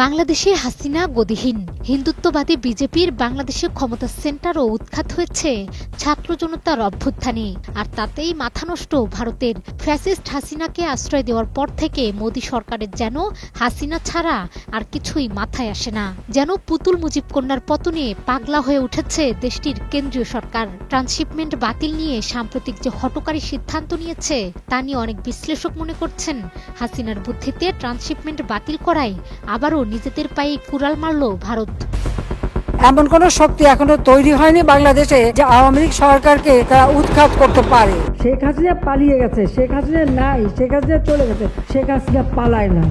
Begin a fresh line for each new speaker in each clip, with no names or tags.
বাংলাদেশে হাসিনা গদিহীন। হিন্দুত্ববাদী বিজেপির বাংলাদেশে ক্ষমতা সেন্টারও উৎখাত হয়েছে ছাত্র জনতার অভ্যুত্থানে। আর তাতেই মাথা নষ্ট ভারতের। ফ্যাসিস্ট হাসিনাকে আশ্রয় দেওয়ার পর থেকে মোদী সরকারের যেন হাসিনা ছাড়া আর কিছুই মাথায় আসে না। যেন পুতুল মুজিব কন্যার পতনে পাগলা হয়ে উঠেছে দেশটির কেন্দ্রীয় সরকার। ট্রান্সশিপমেন্ট বাতিল নিয়ে সাম্প্রতিক যে হটকারী সিদ্ধান্ত নিয়েছে, তা নিয়ে অনেক বিশ্লেষক মনে করছেন। হাসিনার বুদ্ধিতে ট্রান্সশিপমেন্ট বাতিল করায় আবারও নিজেদের পায়ে কুড়াল মারল ভারত।
এমন কোন শক্তি এখনও তৈরি হয়নি বাংলাদেশে যে আওয়ামী লীগ সরকারকে তারা উৎখাত করতে পারে। শেখ হাসিনা পালিয়ে গেছে শেখ হাসিনা নাই শেখ হাসিনা চলে গেছে শেখ হাসিনা পালায় না।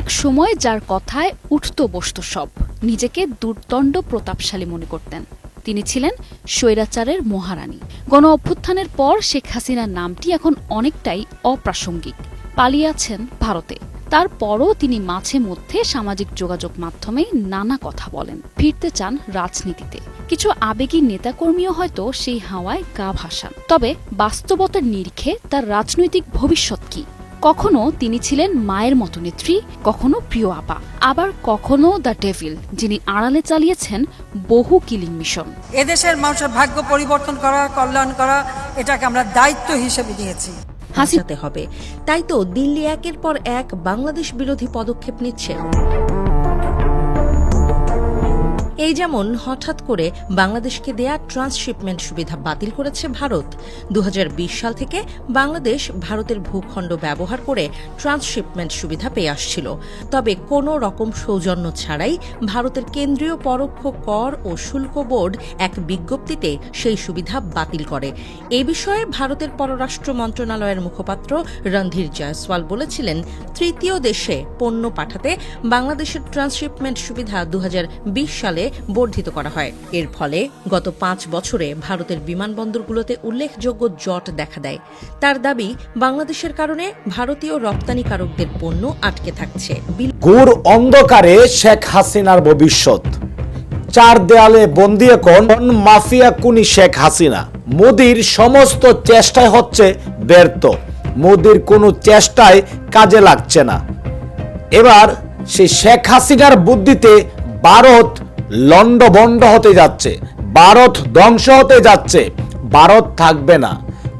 এক সময় যার কথায় উঠত বসত সব নিজেকে দুর্দণ্ড প্রতাপশালী মনে করতেন। তিনি ছিলেন স্বৈরাচারের মহারানী। গণ অভ্যুত্থানের পর শেখ হাসিনার নামটি এখন অনেকটাই অপ্রাসঙ্গিক। পালিয়ে আছেন ভারতে। তারপরও তিনি মাঝে মধ্যে সামাজিক যোগাযোগ মাধ্যমে নানা কথা বলেন। ফিরতে চান রাজনীতিতে। কিছু আবেগী নেতাকর্মীও হয়তো সেই হাওয়ায় গা ভাসান। তবে বাস্তবতার নিরিখে তার রাজনৈতিক ভবিষ্যৎ কি? কখনো তিনি ছিলেন মায়ের মতো নেত্রী, কখনো প্রিয় আপা। আবার কখনো দ্য ডেভিল, যিনি আড়ালে চালিয়েছেন বহু কিলিং মিশন।
এদেশের মানুষের ভাগ্য পরিবর্তন করা, কল্যাণ করা, এটাকে আমরা দায়িত্ব হিসেবে নিয়েছি।
হাসি
বাঁচাতে হবে। তাই তো দিল্লি একের পর এক বাংলাদেশ বিরোধী পদক্ষেপ নিচ্ছে। এই যেমন হঠাৎ করে বাংলাদেশকে দেয়া ট্রান্সশিপমেন্ট সুবিধা বাতিল করেছে ভারত দু হাজার বিশ সাল থেকে বাংলাদেশ ভারতের ভূখণ্ড ব্যবহার করে ট্রান্সশিপমেন্ট সুবিধা পেয়ে আসছিল। তবে কোনো রকম সৌজন্য ছাড়াই ভারতের কেন্দ্রীয় পরোক্ষ কর ও শুল্ক বোর্ড এক বিজ্ঞপ্তিতে সেই সুবিধা বাতিল করে। এ বিষয়ে ভারতের পররাষ্ট্র মন্ত্রণালয়ের মুখপাত্র রণধীর জয়সওয়াল বলেছিলেন, তৃতীয় দেশে পণ্য পাঠাতে বাংলাদেশের ট্রান্সশিপমেন্ট সুবিধা দু হাজার বিশ সালে বর্ধিত করা হয়। এর ফলে গত পাঁচ বছরে ভারতের বিমানবন্দরগুলোতে উল্লেখযোগ্য জট দেখা দেয়। তার দাবি, বাংলাদেশের কারণে ভারতীয় রপ্তানিকারকদের পণ্য আটকে থাকছে।
ঘোর অন্ধকারে শেখ হাসিনার ভবিষ্যৎ। চার দেয়ালে বন্দি এখন মাফিয়া কুনি শেখ হাসিনা। মোদির সমস্ত চেষ্টায় হচ্ছে ব্যর্থ। মোদির কোনো চেষ্টায় কাজে লাগছে না। এবার সেই শেখ হাসিনার বুদ্ধিতে ভারত লন্ডভন্ড হতে যাচ্ছে, ভারত ধ্বংস হতে যাচ্ছে, ভারত থাকবে না।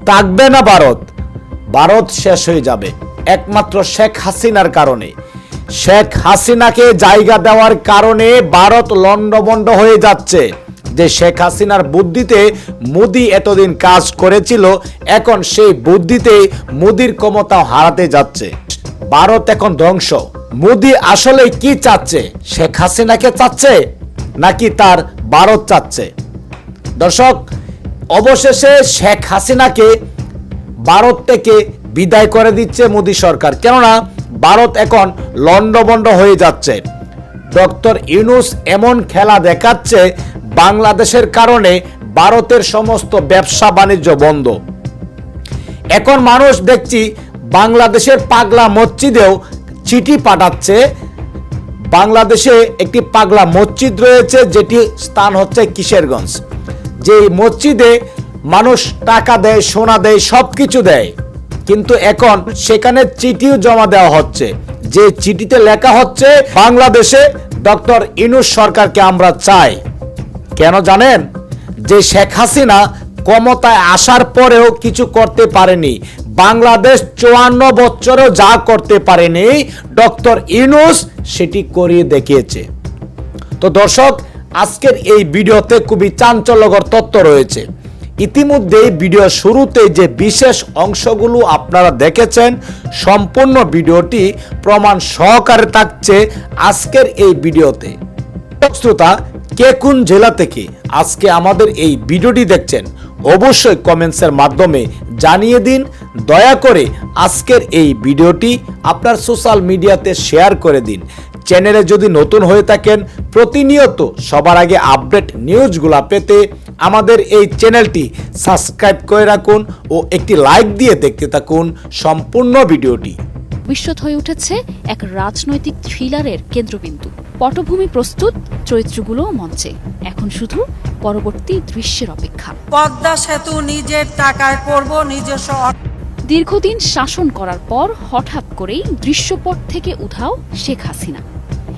থাকবে না ভারত ভারত শেষ হয়ে যাবে, একমাত্র শেখ হাসিনার কারণে। শেখ হাসিনাকে জায়গা দেওয়ার কারণে ভারত লন্ডভন্ড হয়ে যাচ্ছে। যে শেখ হাসিনার বুদ্ধিতে মোদি এতদিন কাজ করেছিল, এখন সেই বুদ্ধিতে মোদির ক্ষমতা হারাতে যাচ্ছে। ভারত এখন ধ্বংস। মোদি আসলে কি চাচ্ছে? শেখ হাসিনাকে চাচ্ছে? নাকি তার ভারত চাচ্ছে? দর্শক, অবশেষে শেখ হাসিনাকে ভারত থেকে বিদায় করে দিচ্ছে মোদী সরকার। কেননা ভারত এখন লন্ডভন্ড হয়ে যাচ্ছে। ডক্টর ইউনুস এমন খেলা দেখাচ্ছে বাংলাদেশের কারণে ভারতের সমস্ত ব্যবসা বাণিজ্য বন্ধ। এখন মানুষ দেখছি বাংলাদেশের পাগলা মসজিদেও চিঠি পাঠাচ্ছে বাংলাদেশে একটি পাগলা মসজিদ রয়েছে, যেটি স্থান হচ্ছে কিশোরগঞ্জ। যে মসজিদে মানুষ টাকা দেয়, সোনা দেয় সব কিছু দেয়। কিন্তু এখন সেখানে চিঠিও জমা দেওয়া হচ্ছে। যে চিঠিতে লেখা হচ্ছে, বাংলাদেশে ডক্টর ইনুস সরকারকে আমরা চাই। কেন জানেন? যে শেখ হাসিনা ক্ষমতায় আসার পরেও কিছু করতে পারেনি। বাংলাদেশ চুয়ান্ন বছরেও যা করতে পারেনি, ডক্টর ইনুস সেটি করিয়ে দেখিয়েছে। তো দর্শক, আজকের এই ভিডিওতে খুবই চাঞ্চল্যকর তথ্য রয়েছে। ইতিমধ্যেই ভিডিও শুরুতে যে বিশেষ অংশগুলো আপনারা দেখেছেন, সম্পূর্ণ ভিডিওটি প্রমাণ সহকারে থাকছে আজকের এই ভিডিওতে। শ্রোতা, কে কোন জেলা থেকে আজকে আমাদের এই ভিডিওটি দেখছেন, অবশ্যই কমেন্টসের মাধ্যমে জানিয়ে দিন। দয়া করে আজকের এই ভিডিওটি আপনার সোশ্যাল মিডিয়াতে শেয়ার করে দিন। চ্যানেলে যদি নতুন হয়ে থাকেন প্রতিনিয়ত সবার আগে আপডেট নিউজগুলা পেতে আমাদের এই চ্যানেলটি সাবস্ক্রাইব করে রাখুন ও একটি লাইক দিয়ে দেখতে থাকুন সম্পূর্ণ ভিডিওটি।
ভবিষ্যৎ হয়ে উঠেছে এক রাজনৈতিক থ্রিলারের কেন্দ্রবিন্দু। পটভূমি প্রস্তুত চরিত্রগুলো মঞ্চে। এখন শুধু পরবর্তী দৃশ্যের অপেক্ষা।
পদ্মা সেতু নিজের টাকায় করব নিজস্ব
দীর্ঘদিন শাসন করার পর হঠাৎ করেই দৃশ্যপট থেকে উধাও শেখ হাসিনা।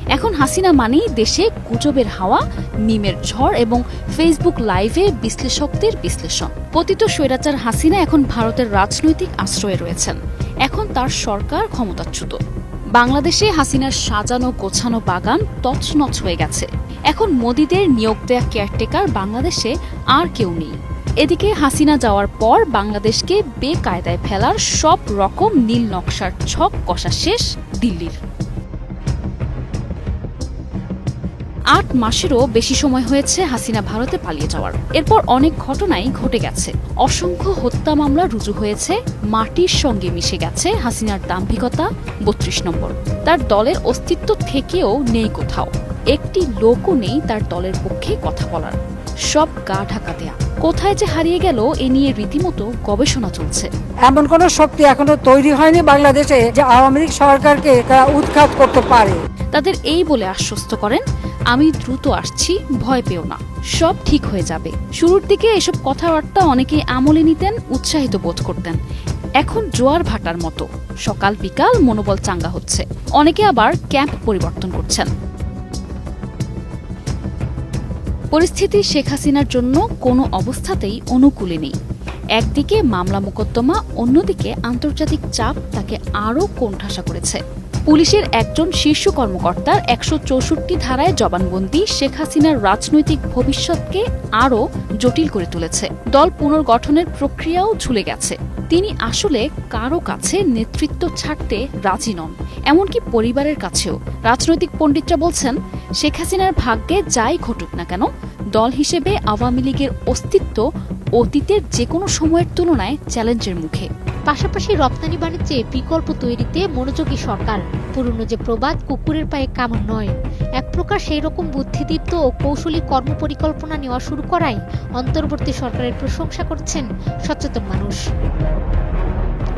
এখন হাসিনা মানেই দেশে গুজবের হাওয়া, মিমের ঝড় এবং ফেসবুক লাইভে বিশ্লেষকদের বিশ্লেষণ। পতিত স্বৈরাচার হাসিনা এখন ভারতের রাজনৈতিক আশ্রয়ে রয়েছেন। এখন তার সরকার ক্ষমতাচ্যুত। বাংলাদেশে হাসিনার সাজানো গোছানো বাগান তছনছ হয়ে গেছে। এখন মোদিদের নিয়োগ দেয়া কেয়ারটেকার বাংলাদেশে আর কেউ নেই। এদিকে হাসিনা যাওয়ার পর বাংলাদেশকে বেকায়দায় ফেলার সব রকম নীল নকশার ছক কষা শেষ দিল্লির। আট মাসেরও বেশি সময় হয়েছে হাসিনা ভারতে পালিয়ে যাওয়ার। এরপর অনেক ঘটনাই ঘটে গেছে। অসংখ্য হত্যা মামলা রুজু হয়েছে, মাটির সঙ্গে মিশে গেছে হাসিনার দাম্ভিকতা, বত্রিশ নম্বর। তার দলের অস্তিত্ব থেকেও নেই কোথাও। একটি লোকও নেই তার দলের পক্ষে কথা বলার। সব গা ঢাকা দেয়া। কোথায় যে হারিয়ে গেল এ নিয়ে রীতিমতো গবেষণা চলছে।
এমন কোন শক্তি এখনও তৈরি হয়নি বাংলাদেশে যে আওয়ামী লীগ সরকারকে তারা উৎখাত করতে পারে।
তাদের এই বলে আশ্বস্ত করেন আমি দ্রুত আসছি ভয় পেও না। সব ঠিক হয়ে যাবে। শুরুর দিকে এসব কথাবার্তা অনেকে আমলে নিতেন উৎসাহিত বোধ করতেন। এখন জোয়ার ভাটার মতো। সকাল বিকাল মনোবল চাঙ্গা হচ্ছে। অনেকে আবার ক্যাম্প পরিবর্তন করছেন। পরিস্থিতি শেখ হাসিনার জন্য কোনো অবস্থাতেই অনুকূলে নেই। একদিকে মামলা মোকদ্দমা, অন্যদিকে আন্তর্জাতিক চাপ তাকে আরও কোণঠাসা করেছে। পুলিশের একজন শীর্ষ কর্মকর্তার একশো চৌষট্টি ধারায় জবানবন্দি শেখ হাসিনার রাজনৈতিক ভবিষ্যৎকে আরও জটিল করে তুলেছে। দল পুনর্গঠনের প্রক্রিয়াও ঝুলে গেছে। তিনি আসলে কারও কাছে নেতৃত্ব ছাড়তে রাজি নন। এমনকি পরিবারের কাছেও। রাজনৈতিক পণ্ডিতরা বলছেন, শেখ হাসিনার ভাগ্যে যাই ঘটুক না কেন, দল হিসেবে আওয়ামী লীগের অস্তিত্ব অতীতের যে কোনো সময়ের তুলনায় চ্যালেঞ্জের মুখে।
পাশাপাশি রপ্তানি বাণিজ্যে বিকল্প তৈরিতে মনোযোগী সরকার পুরনো যে প্রবাদ, কুকুরের পায়ে কামড় নয়। এক প্রকার সেই রকম বুদ্ধিদীপ্ত ও কৌশলী কর্মপরিকল্পনা নেওয়া শুরু করায় অন্তর্বর্তী সরকারের প্রশংসা করছেন সচেতন মানুষ।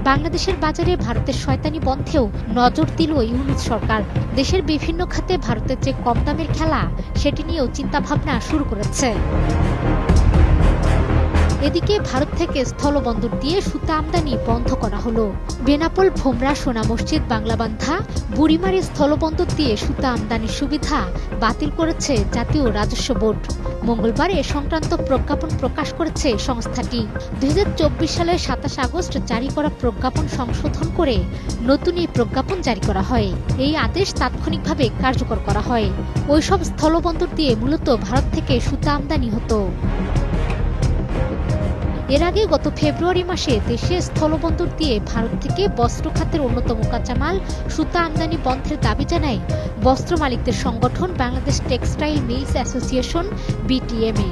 বাংলাদেশের বাজারে ভারতের শয়তানি বন্ধেও নজর দিল ইউনিট সরকার। দেশের বিভিন্ন খাতে ভারতের যে কম দামের খেলা, সেটি নিয়েও চিন্তাভাবনা শুরু করেছে। এদিকে ভারত থেকে স্থলবন্দর দিয়ে সুতা আমদানি বন্ধ করা হলো। বেনাপোল, ভোমরা, সোনা মসজিদ, বাংলাবান্ধা, বুড়িমারি স্থলবন্দর দিয়ে সুতা আমদানির সুবিধা বাতিল করেছে জাতীয় রাজস্ব বোর্ড। মঙ্গলবার এ সংক্রান্ত প্রজ্ঞাপন প্রকাশ করেছে সংস্থাটি। দু হাজার চব্বিশ সালের সাতাশ আগস্ট জারি করা প্রজ্ঞাপন সংশোধন করে নতুন এই প্রজ্ঞাপন জারি করা হয়। এই আদেশ তাৎক্ষণিকভাবে কার্যকর করা হয়। ওইসব স্থলবন্দর দিয়ে মূলত ভারত থেকে সুতা আমদানি হতো। এর আগে গত ফেব্রুয়ারি মাসে দেশে স্থলবন্দর দিয়ে ভারত থেকে বস্ত্র খাতের অন্যতম কাঁচামাল সুতা আমদানি বন্ধের দাবি জানায় বস্ত্র মালিকদের সংগঠন Bangladesh Textile Mills Association, BTMA.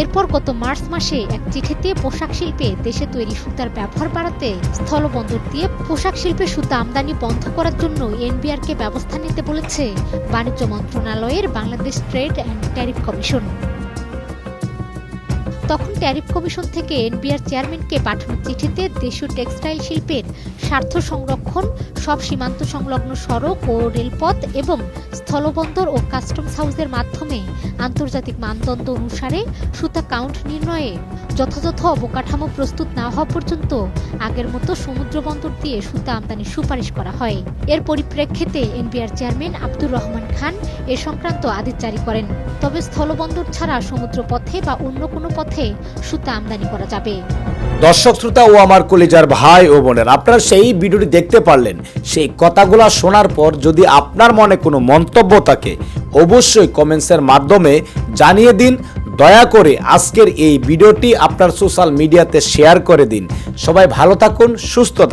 এরপর গত মার্চ মাসে এক চিঠিতে পোশাক শিল্পে দেশে তৈরি সুতার ব্যবহার বাড়াতে স্থলবন্দর দিয়ে পোশাক শিল্পে সুতা আমদানি বন্ধ করার জন্য এনবিআরকে ব্যবস্থা নিতে বলেছে বাণিজ্য মন্ত্রণালয়ের Bangladesh Trade and Tariff Commission. তখন ট্যারিফ কমিশন থেকে এনবিআর চেয়ারম্যানকে পাঠানো চিঠিতে দেশীয় টেক্সটাইল শিল্পের স্বার্থ সংরক্ষণ, সব সীমান্ত সংলগ্ন সড়ক ও রেলপথ এবং স্থলবন্দর ও কাস্টমস হাউসের মাধ্যমে আন্তর্জাতিক মানদণ্ড অনুসারে সুতা কাউন্ট নির্ণয়ে যথাযথ অবকাঠামো প্রস্তুত না হওয়া পর্যন্ত আগের মতো সমুদ্র বন্দর দিয়ে সুতা আমদানির সুপারিশ করা হয়। এর পরিপ্রেক্ষিতে এনবিআর চেয়ারম্যান আব্দুর রহমান খান এ সংক্রান্ত আদেশ জারি করেন। তবে স্থলবন্দর ছাড়া সমুদ্র পথে বা অন্য কোনো পথে সুতা আমদানি করা যাবে।
দর্শক, শ্রোতা ও আমার কলিজার ভাই ও বোনের, আপনারা সেই ভিডিওটি দেখতে পারলেন। সেই কথাগুলো শোনার পর যদি আপনার মনে কোনো মন্তব্য থাকে, অবশ্যই কমেন্টসের মাধ্যমে জানিয়ে দিন। দয়া করে আজকের এই ভিডিওটি আপনার সোশ্যাল মিডিয়াতে শেয়ার করে দিন। সবাই ভালো থাকুন, সুস্থ থাকুন।